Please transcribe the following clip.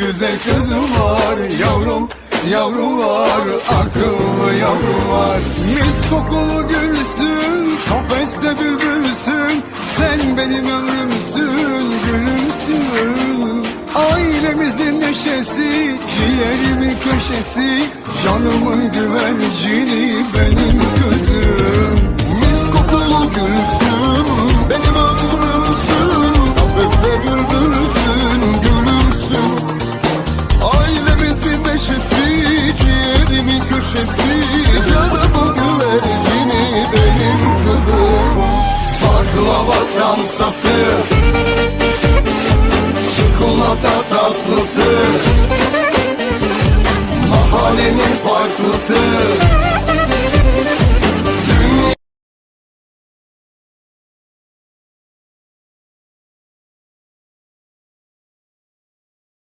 güzel kızım var Yavrum, yavrum var Akıllı yavrum var. Mis kokulu gülsün Kafeste bülbülsün Sen benim ömrümsün Gülümsün. Ailemizin neşesi Ciğerimin köşesi Canımın güvercini neşesi Canımın güvercini benim kızım. Baklava samsası Çikolata tatlısı. Mahallenin farklısı.